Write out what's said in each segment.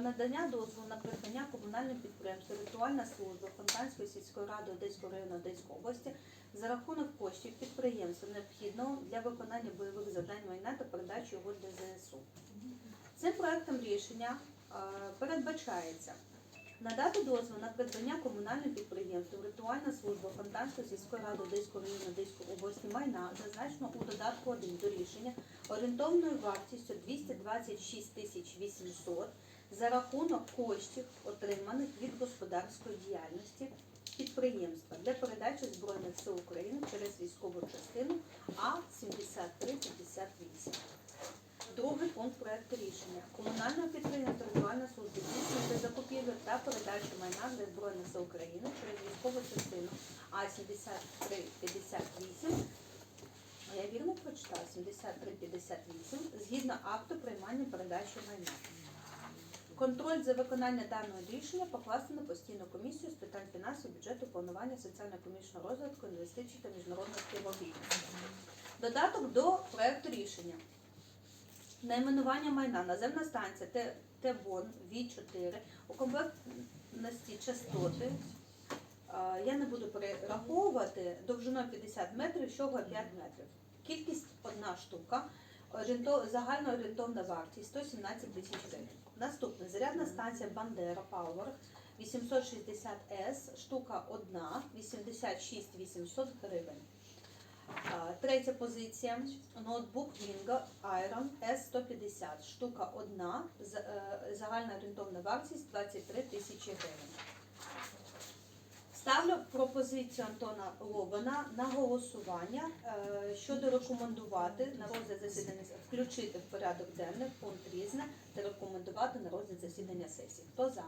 надання дозволу на придбання комунальним підприємством ритуальна служба Фонтанської сільської ради Одеського району Одеської області за рахунок коштів підприємства необхідного для виконання бойових завдань майна та передачі його для ЗСУ. Цим проектом рішення е, передбачається надати дозвіл на придбання комунальним підприємством ритуальна служба Фонтанської сільської ради Одеського району Одеської області майна, зазначено у додатку 1 до рішення орієнтовною вартістю 226 тисяч 800 за рахунок коштів, отриманих від господарської діяльності підприємства для передачі Збройних сил України через військову частину А-7358. Другий пункт проекту рішення. Комунальне підприємство «Ритуальна служба» здійснює закупівлю та передачу майна для Збройних сил України через військову частину А-7358 я вірно прочитала 7358 згідно акту приймання передачі майна. Контроль за виконання даного рішення покласти на постійну комісію з питань фінансів, бюджету, планування, соціально-економічного розвитку, інвестицій та міжнародного співробітництва. Додаток до проекту рішення. Найменування майна наземна станція Т- Т-БОН В4 у комплектності частоти. Я не буду перераховувати довжиною 50 метрів, всього 5 метрів. Кількість одна штука, загальна орієнтовна вартість 117 тисяч гривень. Наступне зарядна станція Бандера Power 860 С, штука одна, 86 800 гривень. Третя позиція ноутбук Wingo Iron S150, штука одна, е, загальна орієнтовна вартість 23 тисячі гривень. Ставлю пропозицію Антона Лобана на голосування е, щодо рекомендувати на розгляд засідання включити в порядок денний пункт різне та рекомендувати на розгляд засідання сесії. Хто за?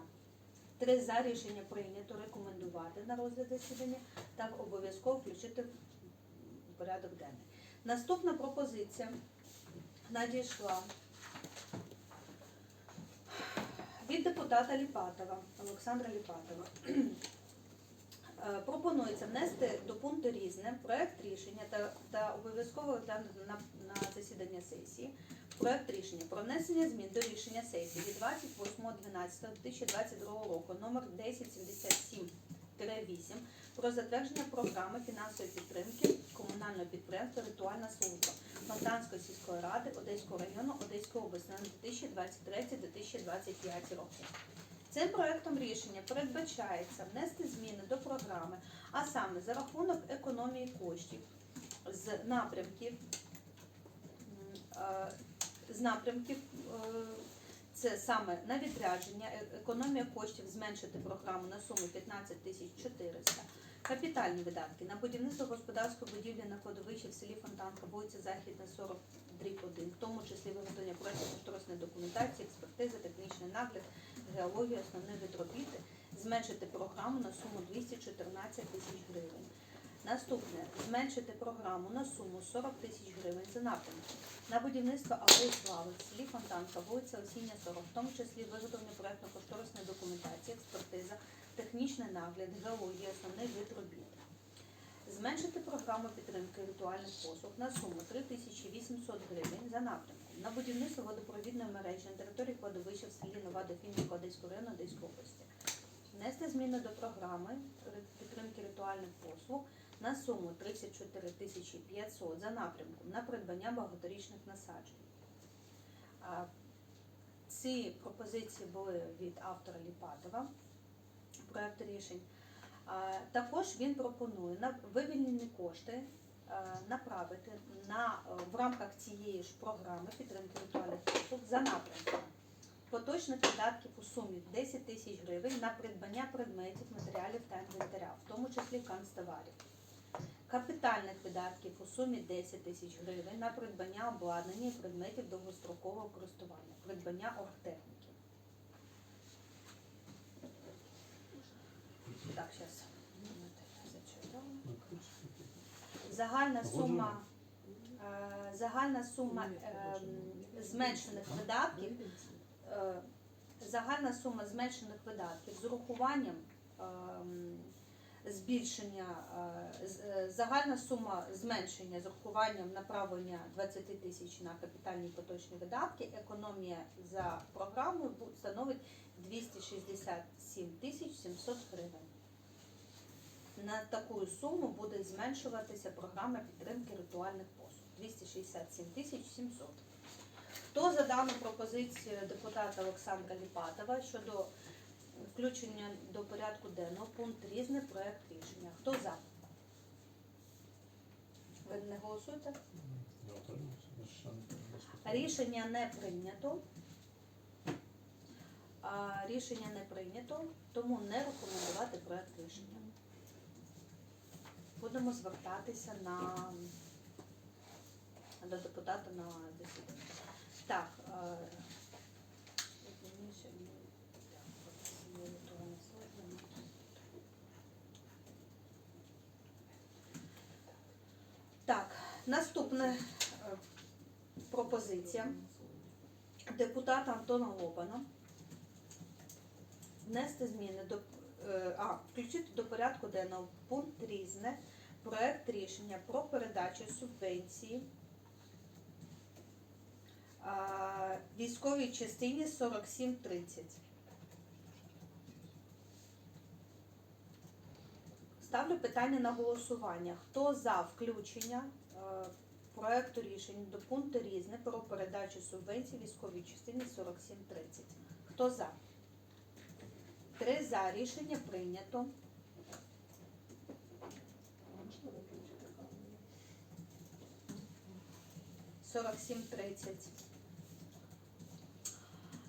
Три за рішення прийнято рекомендувати на розгляд засідання та обов'язково включити в порядок денний. Наступна пропозиція надійшла від депутата Ліпатова, Олександра Ліпатова. Е, Пропонується внести до пункту різне проект рішення та, та обов'язково розглянути на, на засідання сесії. Проект рішення про внесення змін до рішення сесії від 28.12.2022 року номер 1077-8 про затвердження програми фінансової підтримки комунального підприємства Ритуальна служба Фонтанської сільської ради Одеського району Одеської області на 2023-2025 роки. Цим проектом рішення передбачається внести зміни до програми, а саме за рахунок економії коштів з напрямків е, з напрямків. е, Це саме на відрядження, е- економія коштів зменшити програму на суму 15 тисяч 400, капітальні видатки на будівництво господарської будівлі на кладовищі в селі Фонтанка, вулиця Західна, 40, дріб 1, в тому числі виготовлення проекту кошторисної документації, експертизи, технічний нагляд, геології, основний вид робіти, зменшити програму на суму 214 тисяч гривень. Наступне зменшити програму на суму 40 тисяч гривень за напрямку на будівництво алеї слави в селі Фонтанка, вулиця Осіння 40, в тому числі виготовлення проектно-кошторисної документації, експертиза, технічний нагляд, геологія, основний вид робіт. Зменшити програму підтримки ритуальних послуг на суму 3800 гривень за напрямком на будівництво водопровідної мережі на території кладовища в селі Нова Дофінівка Одеського району Одеської області. Внести зміни до програми підтримки ритуальних послуг на суму 34 тисячі 500 за напрямком на придбання багаторічних насаджень. Ці пропозиції були від автора Ліпатова проекту рішень. Також він пропонує на вивільнені кошти направити на е, в рамках цієї ж програми підтримки ритуальних послуг за напрямком поточних видатків у сумі 10 тисяч гривень на придбання предметів, матеріалів та інвентаря, в тому числі канцтоварів. Капітальних видатків у сумі 10 тисяч гривень на придбання обладнання і предметів довгострокового користування, придбання оргтехніки. Так, зараз. Загальна сума, е, загальна сума ем, зменшених видатків е, загальна сума зменшених видатків з урахуванням ем, збільшення, е, загальна сума зменшення з урахуванням направлення 20 тисяч на капітальні поточні видатки, економія за програмою становить 267 тисяч 700 гривень. На таку суму буде зменшуватися програма підтримки ритуальних послуг 267 тисяч 700. Хто за дану пропозицію депутата Олександра Ліпатова щодо включення до порядку денного пункт різний проект рішення? Хто за? Ви не голосуєте? Рішення не прийнято. Рішення не прийнято, тому не рекомендувати проект рішення. Будемо звертатися на до депутата на засідання. Так. е. Так, наступна е, пропозиція депутата Антона Лобана внести зміни до е, а, включити до порядку денного пункт різне проект рішення про передачу субвенції військовій частині 4730. Ставлю питання на голосування. Хто за включення проекту рішення до пункту різне про передачу субвенції військовій частині 4730? Хто за? Три за. Рішення прийнято. 47.30.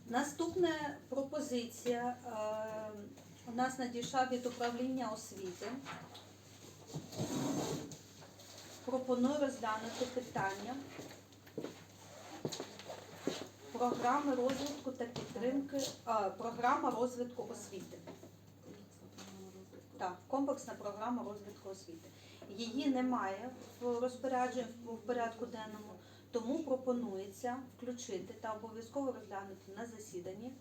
Наступна пропозиція е, у нас надійшла від управління освіти. Пропоную розглянути питання програми розвитку та підтримки, а, програма розвитку освіти. Так, комплексна програма розвитку освіти. Її немає в розпорядженні в порядку денному, тому пропонується включити та обов'язково розглянути на засіданні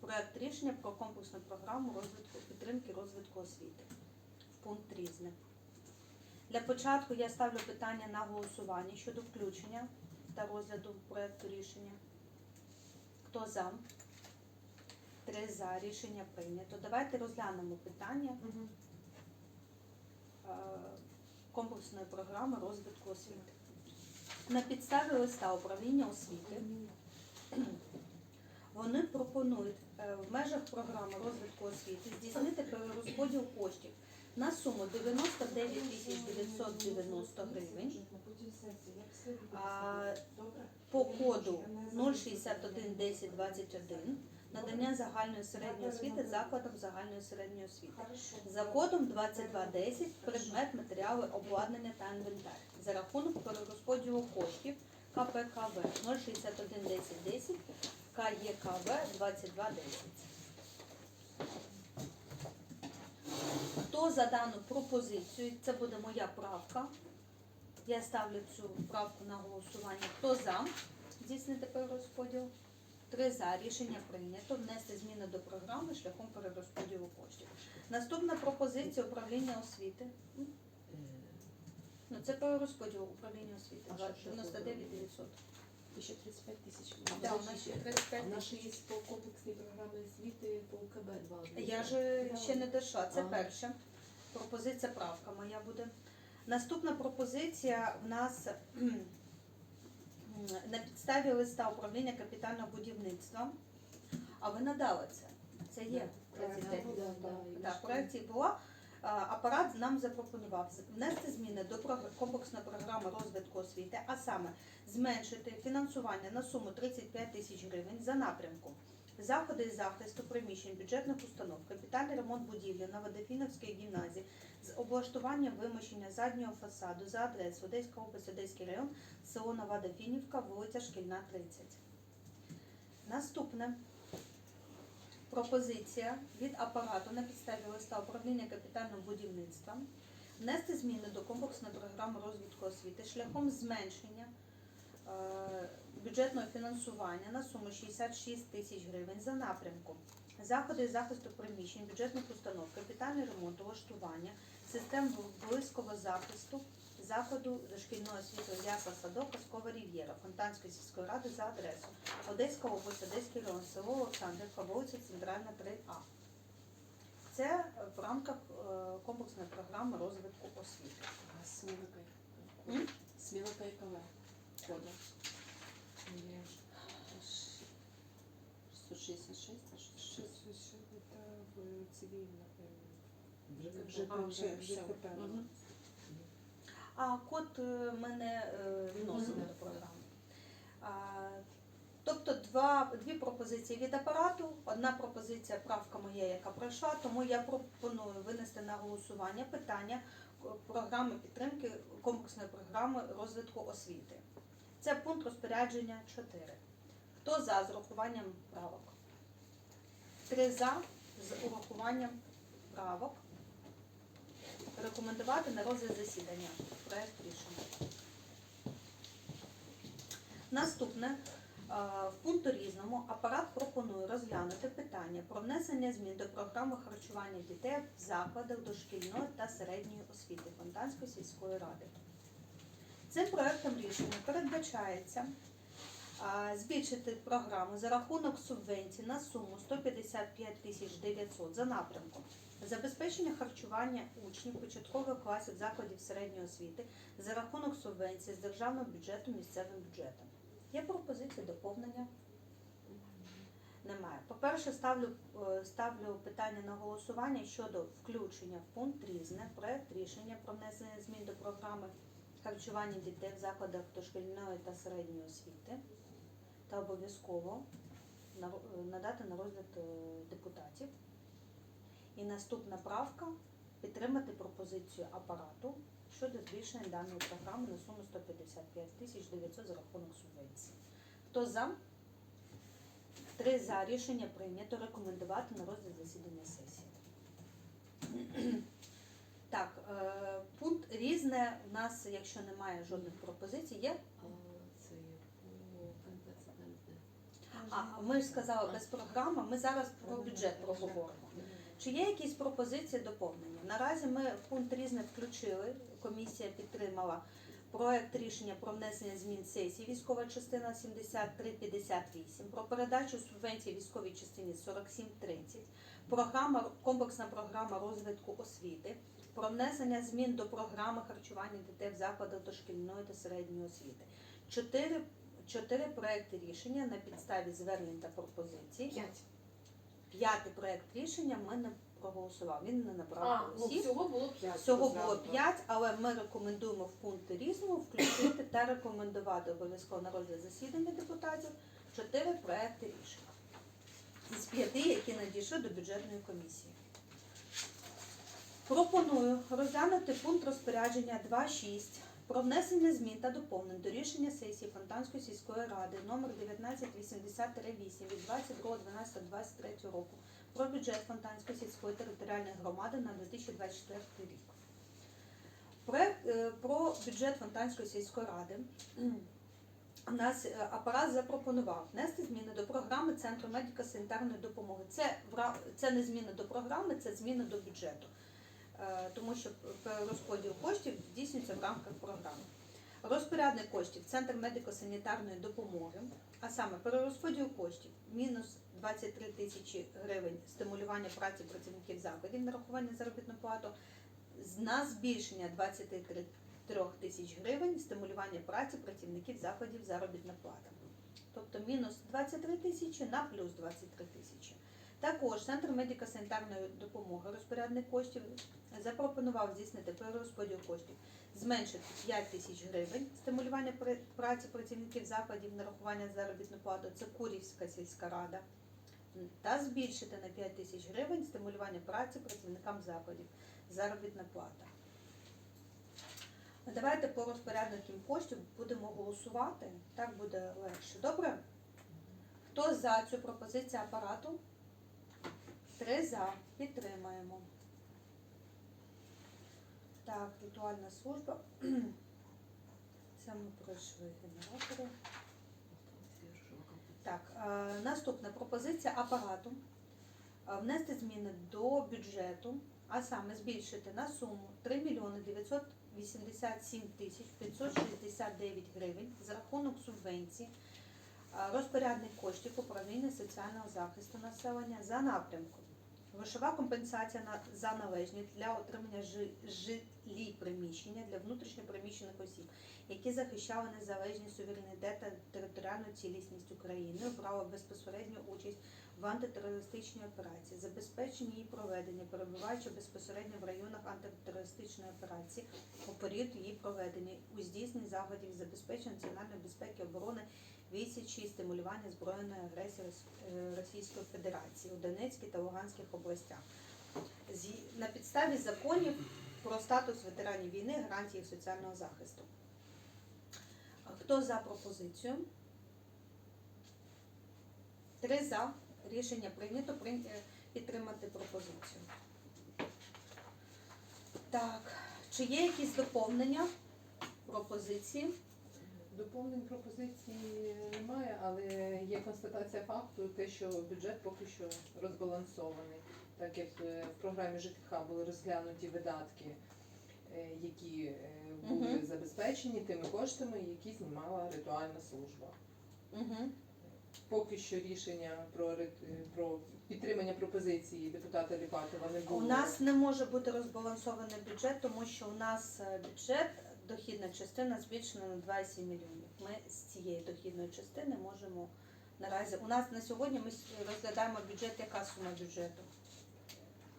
проект рішення про комплексну програму розвитку підтримки розвитку освіти в пункт різне. Для початку я ставлю питання на голосування щодо включення та розгляду проекту рішення. Хто за? Три за. Рішення прийнято. Давайте розглянемо питання е, комплексної програми розвитку освіти. На підставі листа управління освіти. Вони пропонують е, в межах програми розвитку освіти здійснити перерозподіл коштів на суму 99 тисяч 990 гривень по коду 061 10 21 надання загальної середньої освіти закладам загальної середньої освіти. За кодом 2210 предмет, матеріали, обладнання та інвентар. За рахунок перерозподілу коштів КПКВ 061 10 10 КЄКВ 2210. Хто за дану пропозицію? Це буде моя правка. Я ставлю цю правку на голосування. Хто за? Здійснити перерозподіл? Три за. Рішення прийнято. Внести зміни до програми шляхом перерозподілу коштів. Наступна пропозиція управління освіти. Ну, це перерозподіл управління освіти. А що ще 99 900. Ще 35 тисяч. Да, у нас ще 35 А в нас ще є по комплексній програмі освіти по УКБ два. Я ж ще не дійшла. Це перша пропозиція, правка моя буде. Наступна пропозиція в нас на підставі листа управління капітального будівництва. А ви надали це? Це є. Да, 35. да, да, і Так, ще- в проєкції була. Апарат нам запропонував внести зміни до комплексної програми розвитку освіти, а саме зменшити фінансування на суму 35 тисяч гривень за напрямком заходи із захисту приміщень бюджетних установ, капітальний ремонт будівлі на Водофіновській гімназії з облаштуванням вимощення заднього фасаду за адресою Одеська область, Одеський район, село Нова Дофінівка, вулиця Шкільна, 30. Наступне пропозиція від апарату на підставі листа управління капітального будівництва внести зміни до комплексної програми розвитку освіти шляхом зменшення бюджетного фінансування на суму 66 тисяч гривень за напрямку. Заходи захисту приміщень, бюджетних установ, капітальний ремонт, влаштування, систем близького захисту, заходу дошкільної освіти Ясла Садок, Казкова Рів'єра, Фонтанської сільської ради за адресою Одеська область, Одеський район, село Олександрівка, вулиця Центральна 3А. Це е, в рамках е, комплексної програми розвитку освіти. А смена М? какая? Смена какая? Кода. Или 166, а в А, вже в все. ЖКП. Мгм. А код е, ми не е, вносимо Мгм. до програми. А, Тобто два, дві пропозиції від апарату. Одна пропозиція правка моя, яка пройшла, тому я пропоную винести на голосування питання програми підтримки комплексної програми розвитку освіти. Це пункт розпорядження 4. Хто за з урахуванням правок? Три за з урахуванням правок. Рекомендувати на розгляд засідання. Проект рішення. Наступне. Е, В пункту різному апарат пропонує розглянути питання про внесення змін до програми харчування дітей в закладах дошкільної та середньої освіти Фонтанської сільської ради. Цим проектом рішення передбачається збільшити програму за рахунок субвенцій на суму 155 тисяч 900 за напрямком забезпечення харчування учнів початкових класів закладів середньої освіти за рахунок субвенцій з державного бюджету місцевим бюджетом. Є пропозиції доповнення? Немає. По-перше, ставлю, е, ставлю питання на голосування щодо включення в пункт різне проект рішення про внесення змін до програми харчування дітей в закладах дошкільної та середньої освіти та обов'язково е, надати на розгляд е, депутатів. І наступна правка підтримати пропозицію апарату щодо збільшення даної програми на суму 155 тисяч 900 за рахунок субвенції. Хто за? Три за рішення прийнято рекомендувати на розгляд засідання сесії. Так, е, пункт різне. У нас, якщо немає жодних пропозицій, є. Це А ми ж сказали без програми. Ми зараз про бюджет проговоримо. Чи є якісь пропозиції доповнення? Наразі ми в пункт різне включили. Комісія підтримала проект рішення про внесення змін сесії військова частина 7358, про передачу субвенції військовій частині 4730, програма комплексна програма розвитку освіти, про внесення змін до програми харчування дітей в закладах дошкільної та середньої освіти. Чотири, чотири проекти рішення на підставі звернень та пропозицій. П'ять. П'ятий проект рішення ми не проголосував. Він не набрав ну голосів. всього було п'ять. Всього було п'ять, але ми рекомендуємо в пункти різного включити та рекомендувати обов'язково на розгляд засідання депутатів чотири проекти рішень із п'яти, які надійшли до бюджетної комісії. Пропоную розглянути пункт розпорядження 2.6 про внесення змін та доповнень до рішення сесії Фонтанської сільської ради номер 1980-8 від 22.12.23 року про бюджет Фонтанської сільської територіальної громади на 2024 рік. Проект про бюджет Фонтанської сільської ради. У нас е, апарат запропонував внести зміни до програми Центру медико-санітарної допомоги. Це, це не зміни до програми, це зміни до бюджету. Е, Тому що розподіл коштів здійснюється в рамках програми. Розпорядник коштів Центр медико-санітарної допомоги, а саме перерозподіл коштів мінус 23 тисячі гривень стимулювання праці працівників закладів нарахування заробітної плати, з- на збільшення 23 тисяч гривень стимулювання праці працівників закладів заробітна плата. Тобто мінус 23 тисячі на плюс 23 тисячі. Також Центр медико-санітарної допомоги, розпорядник коштів, запропонував здійснити перерозподіл коштів, зменшити 5 тисяч гривень стимулювання праці працівників закладів нарахування заробітної плати, це Курівська сільська рада, та збільшити на 5 тисяч гривень стимулювання праці працівникам закладів заробітна плата. Давайте по розпорядникам коштів будемо голосувати, так буде легше. Добре? Хто за цю пропозицію апарату? Три за. Підтримаємо. Так, ритуальна служба. Це ми пройшли генератори. Так, е, наступна пропозиція апарату е, внести зміни до бюджету, а саме збільшити на суму 3 мільйони 987 тисяч 569 гривень за рахунок субвенції е, розпорядник коштів управління соціального захисту населення за напрямком. Грошова компенсація на, за належність для отримання жи, жилі приміщення для внутрішньопереміщених осіб, які захищали незалежність, суверенітет та територіальну цілісність України, брали безпосередню участь в антитерористичній операції, забезпечення її проведення, перебуваючи безпосередньо в районах антитерористичної операції у період її проведення, у здійсненні заходів забезпечення національної безпеки оборони відсічі стимулювання збройної агресії е, Російської Федерації у Донецькій та Луганських областях. На підставі законів про статус ветеранів війни, гарантії їх соціального захисту. Хто за пропозицію? Три за. Рішення прийнято е, підтримати пропозицію. Так, чи є якісь доповнення пропозиції? Доповнень пропозиції немає, але є констатація факту, те, що бюджет поки що розбалансований, так як е, в програмі ЖКХ були розглянуті видатки, е, які е, були Мгм. забезпечені тими коштами, які знімала ритуальна служба. Угу. Поки що рішення про, ре- про підтримання пропозиції депутата Ліпатова не було. У нас не може бути розбалансований бюджет, тому що у нас бюджет, дохідна частина збільшена на 2,7 мільйонів. Ми з цієї дохідної частини можемо наразі. У нас на сьогодні ми розглядаємо бюджет, яка сума бюджету.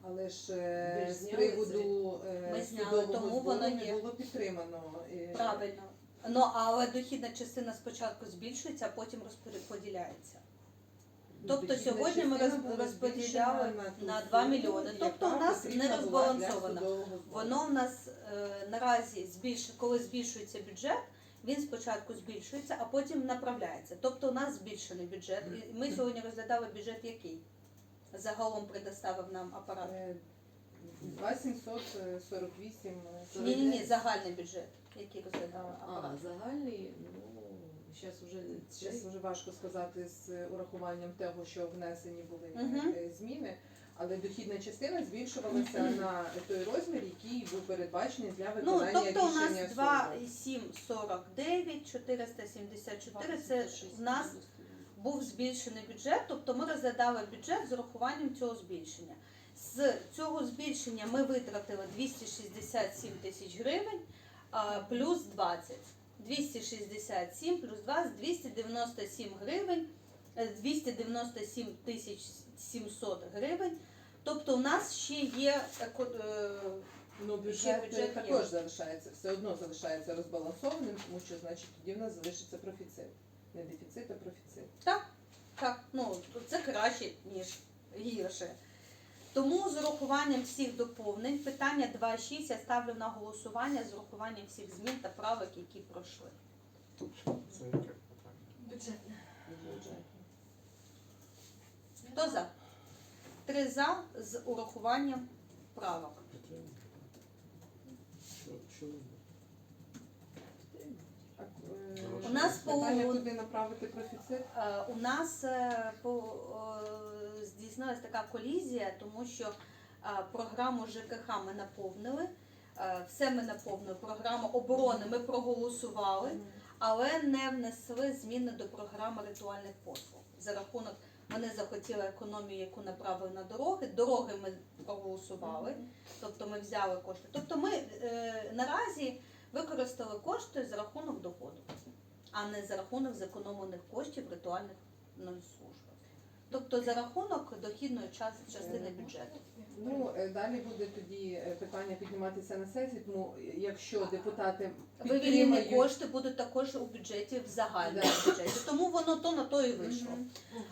Але ж е, з зняли приводу е, Ми зняли, судового тому збору воно не є. було підтримано. е, Правильно. Ну але дохідна частина спочатку збільшується, а потім розподіляється. Тобто сьогодні ми частина роз- розподіляли на 2 мільйони. Тобто у нас не розбалансовано. Воно в нас е, наразі збільш... коли збільшується бюджет, він спочатку збільшується, а потім направляється. Тобто у нас збільшений бюджет. І ми сьогодні розглядали бюджет, який загалом предоставив нам апарат. Е, 2748 Ні, ні, ні, загальний бюджет, який розглядав А, загальний, ну, зараз уже Зараз вже важко сказати з урахуванням того, що внесені були е, зміни, але дохідна частина збільшувалася на той розмір, який був передбачений для Ну, виконання тобто у рішення нас суду. 2,749, 474, це в нас був збільшений бюджет, тобто ми розглядали бюджет з урахуванням цього збільшення. З цього збільшення ми витратили 267 тисяч гривень плюс 20. 267 плюс 20, 297 гривень, е, 297 тисяч 700 гривень. Тобто у нас ще є е, Ну, бюджет, бюджет є. також залишається, все одно залишається розбалансованим, тому що значить тоді в нас залишиться профіцит. Не дефіцит, а профіцит. Так, так, ну це краще, ніж гірше. Тому з урахуванням всіх доповнень питання 2.6 я ставлю на голосування з урахуванням всіх змін та правок, які пройшли. Це яке питання? Бюджетне. Хто за? Три за з урахуванням правок. Що, що ви? Так, е, У нас по- питання, куди направити профіцит. Е, У нас е, по, е, здійснилась така колізія, тому що е, програму ЖКХ ми наповнили, е, все ми наповнили. Програму оборони ми проголосували. але не внесли зміни до програми ритуальних послуг. За рахунок вони захотіли економію, яку направили на дороги. Дороги ми проголосували, тобто ми взяли кошти. Тобто ми е, наразі використали кошти за рахунок доходу, а не за рахунок зекономлених коштів ритуальних служб. Тобто за рахунок дохідної час- частини бюджету. Ну, е, далі буде тоді е, питання підніматися на сесії, тому якщо депутати Вивільнені підтримають... кошти будуть також у бюджеті в загальному Да. бюджеті. Тому воно то на то і вийшло. Мгм.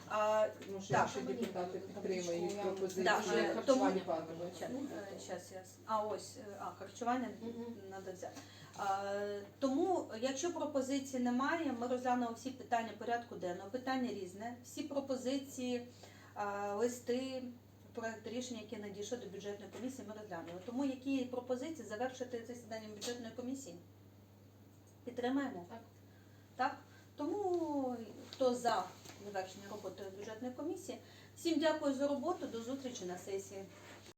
А, що Так. якщо депутати підтримають Да, пропозицію е, харчування тому-. Я. А ось е, а харчування Мгм. треба взяти. А, тому, якщо пропозицій немає, ми розглянемо всі питання порядку денного. Питання різне. Всі пропозиції, листи, проект рішення, які надійшли до бюджетної комісії, ми розглянули. Тому які пропозиції завершити засідання бюджетної комісії? Підтримаємо? Так. Так? Тому хто за завершення роботи бюджетної комісії, всім дякую за роботу, до зустрічі на сесії.